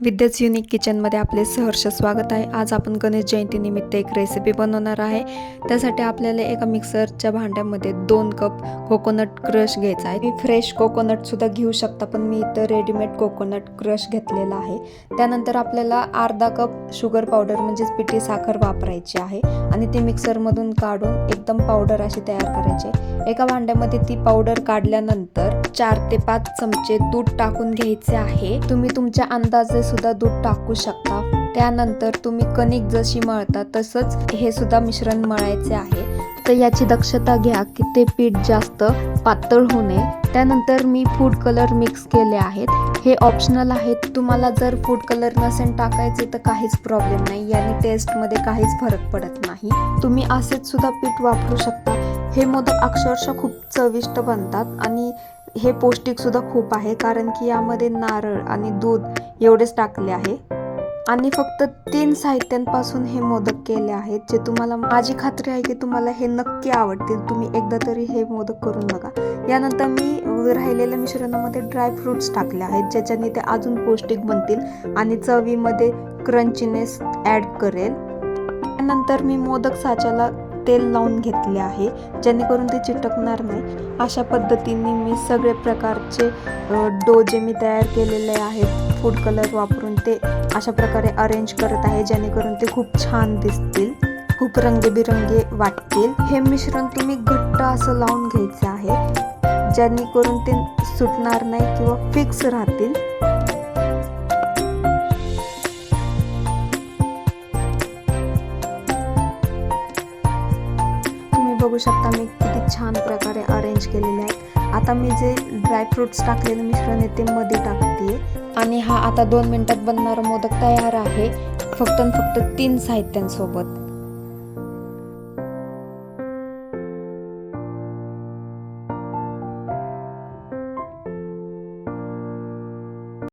विद्याच unique किचनमध्ये आपले सहर्ष स्वागत आहे. आज आपण गणेश जयंतीनिमित्त एक रेसिपी बनवणार आहे. त्यासाठी आपल्याला एका मिक्सरच्या भांड्यामध्ये दोन कप कोकोनट क्रश घ्यायचा आहे. मी फ्रेश कोकोनटसुद्धा घेऊ शकता पण मी इथं रेडीमेड कोकोनट क्रश घेतलेला आहे. त्यानंतर आपल्याला अर्धा कप शुगर पावडर म्हणजेच पिठी साखर वापरायची आहे आणि ती मिक्सरमधून काढून एकदम पावडर अशी तयार करायची एका भांड्यामध्ये ती पावडर काढल्यानंतर चार ते पाच चमचे दूध टाकून घ्यायचे आहे. तुम्ही तुमच्या अंदाजे सुद्धा दूध टाकू शकता. त्यानंतर तुम्ही कणिक जशी मळता तसंच हे सुद्धा मिश्रण मळायचे आहे. तर याची दक्षता घ्या की ते पीठ जास्त पातळ होऊ नये. त्यानंतर मी फूड कलर मिक्स केले आहेत. हे ऑप्शनल आहेत. तुम्हाला जर फूड कलर नसेल टाकायचे तर काहीच प्रॉब्लेम नाही. याने टेस्टमध्ये काहीच फरक पडत नाही. तुम्ही असेच सुद्धा पीठ वापरू शकता. हे मोदक अक्षरशः खूप चविष्ट बनतात आणि हे पौष्टिकसुद्धा खूप आहे. कारण की यामध्ये नारळ आणि दूध एवढेच टाकले आहे. आणि फक्त तीन साहित्यांपासून हे मोदक केले आहेत जे तुम्हाला माझी खात्री आहे की तुम्हाला हे नक्की आवडतील. तुम्ही एकदा तरी हे मोदक करून बघा. यानंतर मी राहिलेल्या मिश्रणामध्ये ड्रायफ्रुट्स टाकले आहेत ज्याच्याने ते अजून पौष्टिक बनतील आणि चवीमध्ये क्रंचीनेस ॲड करेल. त्यानंतर मी मोदक साच्याला तेल लावून घेतले आहे जेणेकरून ते चिटकणार नाही. अशा पद्धतीने मी सगळे प्रकारचे डो जे मी तयार केलेले आहेत फूड कलर वापरून ते अशा प्रकारे अरेंज करत आहे जेणेकरून ते खूप छान दिसतील खूप रंगीबिरंगी वाटतील. हे मिश्रण तुम्ही घट्ट असं लावून घ्यायचं आहे जेणेकरून ते सुटणार नाही किंवा फिक्स राहतील. बघू शकता मी किती छान प्रकारे अरेंज केलेले आहेत आता मी जे ड्रायफ्रुट्स टाकलेलं मिश्रण आहे ते मध्ये टाकते आणि हा आता दोन मिनिटात बनणारा मोदक तयार आहे. फक्त फक्त तीन साहित्यांसोबत.